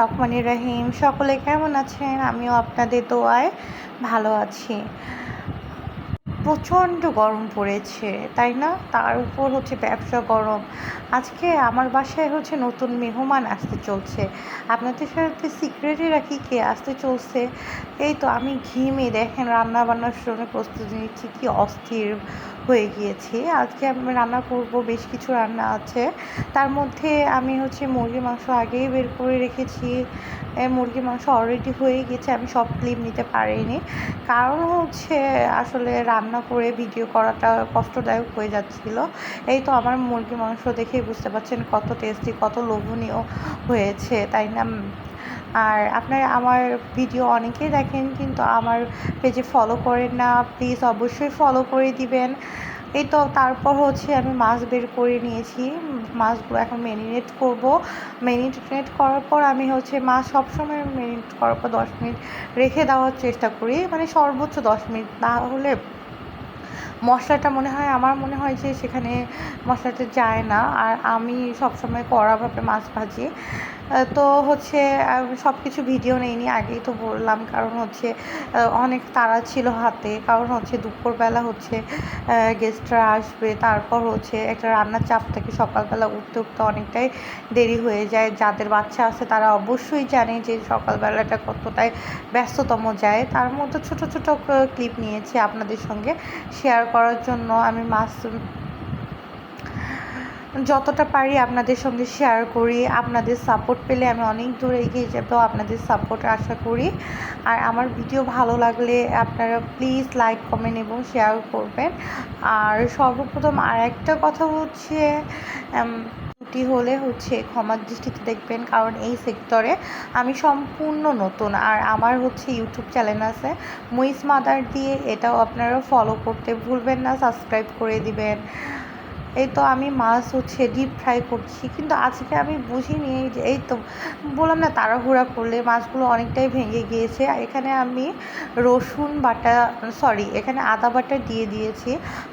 রহমানির রহিম, সকলে কেমন আছেন? আমিও আপনাদের দোয়ায় ভালো আছি। প্রচণ্ড গরম পড়েছে, তাই না? তার উপর হচ্ছে ব্যবসা গরম। আজকে আমার বাসায় হচ্ছে নতুন মেহমান আসতে চলছে। আপনাদের সাথে সিক্রেটে রাখি কে আসতে চলছে? এই তো আমি ঘিমে দেখেন রান্না বান্নার জন্য প্রস্তুতি নিচ্ছি, কি অস্থির। হয়ে গিয়েছি। আজকে আমি রান্না করব, বেশ কিছু রান্না আছে। তার মধ্যে আমি হচ্ছে মুরগির মাংস আগেই বের করে রেখেছি। মুরগির মাংস অলরেডি হয়ে গেছে আমি সব ক্লিপ নিতে পারিনি। কারণ হচ্ছে আসলে রান্না করে ভিডিও করাটা কষ্টদায়ক হয়ে যাচ্ছিল। এই তো আমার মুরগি মাংস দেখেই বুঝতে পারছেন কত টেস্টি কত লোভনীয় হয়েছে, তাই না? আর আপনারা আমার ভিডিও অনেকেই দেখেন, কিন্তু আমার পেজে ফলো করেন না। প্লিজ অবশ্যই ফলো করে দিবেন। এই তো তারপর হচ্ছে আমি মাছ বের করে নিয়েছি। মাছগুলো এখন ম্যারিনেট করব। ম্যারিনেট করার পর আমি হচ্ছে মাছ সবসময় ম্যারিনেট করার পর দশ মিনিট রেখে দেওয়ার চেষ্টা করি। মানে সর্বোচ্চ দশ মিনিট। না হলে মশলাটা মনে হয়, আমার মনে হয় যে সেখানে মশলাটা যায় না। আর আমি সবসময় কড়াভাবে মাছ ভাজি। তো হচ্ছে সব কিছু ভিডিও নেইনি, আগেই তো বললাম, কারণ হচ্ছে অনেক তাড়া ছিল হাতে, কারণ হচ্ছে দুপুরবেলা হচ্ছে গেস্টরা আসবে, তারপর হচ্ছে একটা রান্নার চাপ থাকে, সকালবেলা উঠতে উঠতে অনেকটাই দেরি হয়ে যায়, যাদের বাচ্চা আছে তারা অবশ্যই জানে যে সকালবেলাটা কতটাই ব্যস্ততম যায়, তার মধ্যে ছোট ছোট ক্লিপ নিয়েছি আপনাদের সঙ্গে শেয়ার করার জন্য, আমি মাছ যতটা পারি আপনাদের সঙ্গে শেয়ার করি, আপনাদের সাপোর্ট পেলে আমি অনেক দূর এগিয়ে যাব আপনাদের সাপোর্ট আশা করি। আর আমার ভিডিও ভালো লাগলে আপনারা প্লিজ লাইক কমেন্ট এবং শেয়ার করবেন। আর সর্বপ্রথম আর একটা কথা হচ্ছে ত্রুটি হলে হচ্ছে ক্ষমার দৃষ্টিতে দেখবেন, কারণ এই সেক্টরে আমি সম্পূর্ণ নতুন। আর আমার হচ্ছে ইউটিউব চ্যানেল আছে মুইস মাদার দিয়ে এটাও আপনারা ফলো করতে ভুলবেন না সাবস্ক্রাইব করে দিবেন। এই তো আমি মাছ হচ্ছে ডিপ ফ্রাই করছি, কিন্তু আজকে আমি বুঝিনি যে, এই তো বললাম না তাড়াহুড়া করলে মাছগুলো অনেকটাই ভেঙে গিয়েছে। আর এখানে আমি রসুন বাটা সরি এখানে আদা বাটা দিয়ে দিয়েছি।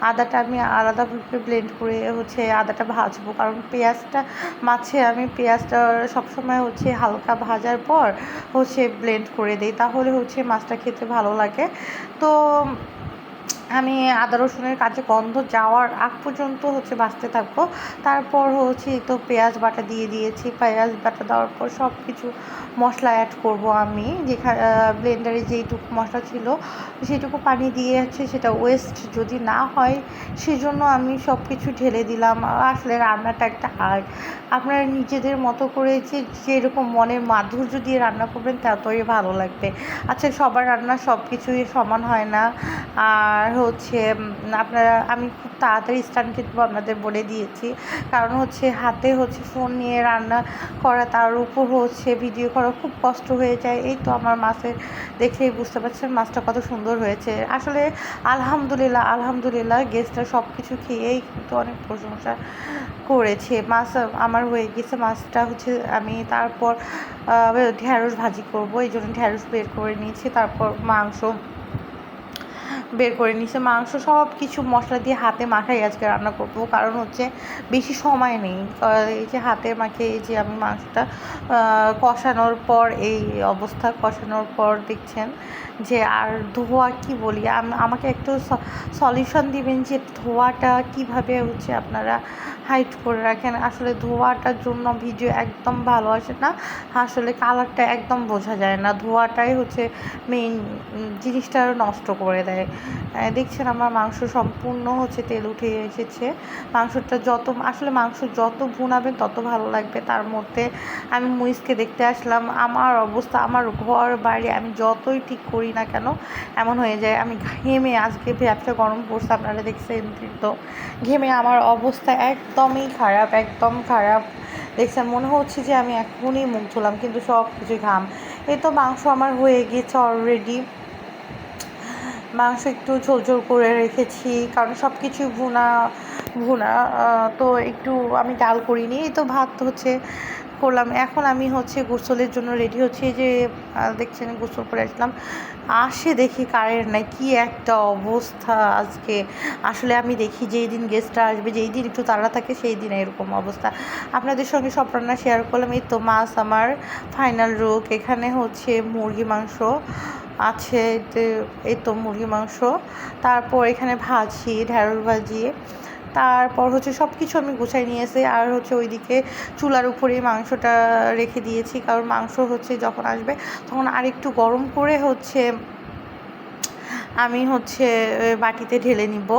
আদাটা আমি আলাদাভাবে ব্লেন্ড করে হচ্ছে আদাটা ভাজবো, কারণ পেঁয়াজটা, মাছে আমি পেঁয়াজটা সবসময় হচ্ছে হালকা ভাজার পর হচ্ছে ব্লেন্ড করে দিই, তাহলে হচ্ছে মাছটা খেতে ভালো লাগে। তো আমি আদা রসুনের কাছে গন্ধ যাওয়ার আগ পর্যন্ত হচ্ছে বাঁচতে থাকব। তারপর হচ্ছে তো পেঁয়াজ বাটা দিয়ে দিয়েছি। পেঁয়াজ বাটা দেওয়ার পর সব কিছু মশলা অ্যাড করব আমি। যেখানে ব্লেন্ডারে যেইটুকু মশলা ছিল সেইটুকু পানি দিয়ে হচ্ছে সেটা ওয়েস্ট যদি না হয়, সেজন্য আমি সব কিছু ঢেলে দিলাম। আসলে রান্নাটা একটা আর্ট আপনারা নিজেদের মতো করে যে, যেরকম মনের মাধুর্য দিয়ে রান্না করবেন, ততই ভালো লাগবে। আচ্ছা সবার রান্না সব কিছুই সমান হয় না। আর হচ্ছে আপনারা, আমি খুব তাড়াতাড়ি স্টান কিন্তু আপনাদের বলে দিয়েছি। কারণ হচ্ছে, হাতে হচ্ছে ফোন নিয়ে রান্না করা, তার উপর হচ্ছে ভিডিও করা খুব কষ্ট হয়ে যায়। এই তো আমার মাছের দেখেই বুঝতে পারছেন মাছটা কত সুন্দর হয়েছে। আসলে আলহামদুলিল্লাহ আলহামদুলিল্লাহ গেস্টরা সব কিছু খেয়েই কিন্তু অনেক প্রশংসা করেছে। মাছ, আমার হয়ে গেছে মাছটা হচ্ছে, আমি তারপর ঢ্যাঁড়স ভাজি করব। এই জন্য ঢ্যাঁড়স বের করে নিয়েছি, তারপর মাংস বের করে নিয়েছি মাংস সব কিছু মশলা দিয়ে হাতে মাখাই আজকে রান্না করব, কারণ হচ্ছে বেশি সময় নেই। এই যে হাতে মাখে, এই যে আমি মাংসটা কষানোর পর, এই অবস্থা কষানোর পর দেখছেন যে আর ধোয়া কি বলি? আমাকে একটু সলিউশন দিবেন যে ধোয়াটা কীভাবে হচ্ছে আপনারা হাইট করে রাখেন? আসলে ধোয়াটার জন্য ভিডিও একদম ভালো আসে না। আসলে কালারটা একদম বোঝা যায় না। ধোয়াটাই হচ্ছে মেইন জিনিসটা নষ্ট করে দেয়। দেখছেন আমার মাংস সম্পূর্ণ হচ্ছে তেল উঠে এসেছে। মাংসটা যত, আসলে মাংস যত ভুনাবেন তত ভালো লাগবে। তার মধ্যে আমি মুইসকে দেখতে আসলাম। আমার অবস্থা, আমার ঘর বাড়ি আমি যতই ঠিক করি না কেন, এমন হয়ে যায়। আমি ঘেমে আজকে ব্যবসা গরম পড়ছে আপনারা দেখছেন তো ঘেমে আমার অবস্থা একদমই খারাপ, একদম খারাপ। দেখছেন, মনে হচ্ছে যে আমি এখনই মুখ ধুলাম, কিন্তু সব কিছু ঘাম। এই তো মাংস আমার হয়ে গেছে অলরেডি মাংস একটু ঝোল ঝোল করে রেখেছি, কারণ সব কিছু ভুনা ভুনা তো একটু আমি ডাল করিনি, এই তো ভাত হচ্ছে করলাম। এখন আমি হচ্ছে গোসলের জন্য রেডি হচ্ছি যে দেখছেন গোসল করে আসলাম। আসে দেখি কারেন্ট নাই, কি একটা অবস্থা আজকে। আসলে আমি দেখি যেই দিন গেস্টটা আসবে, যেই দিন একটু তাড়া থাকে, সেই দিন এরকম অবস্থা। আপনাদের সঙ্গে সব রান্না শেয়ার করলাম, এই তো মাছ আমার ফাইনাল রোগ এখানে হচ্ছে মুরগি মাংস। আছে এই তো মুরগি মাংস। তারপর এখানে ভাজি, ঢ্যাঁড়স ভাজি। তারপর হচ্ছে সব কিছু আমি গুছাই নিয়েছি আর হচ্ছে ওইদিকে চুলার উপরেই মাংসটা রেখে দিয়েছি। কারণ মাংস হচ্ছে যখন আসবে তখন আরেকটু গরম করে হচ্ছে আমি হচ্ছে বাটিতে ঢেলে নিব।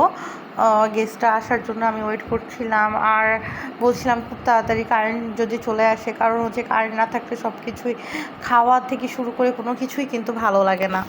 গেস্টটা আসার জন্য আমি ওয়েট করছিলাম আর বলছিলাম খুব তাড়াতাড়ি কারেন্ট যদি চলে আসে, কারণ হচ্ছে কারেন্ট না থাকলে সব কিছুই খাওয়া থেকে শুরু করে কোনো কিছুই কিন্তু ভালো লাগে না।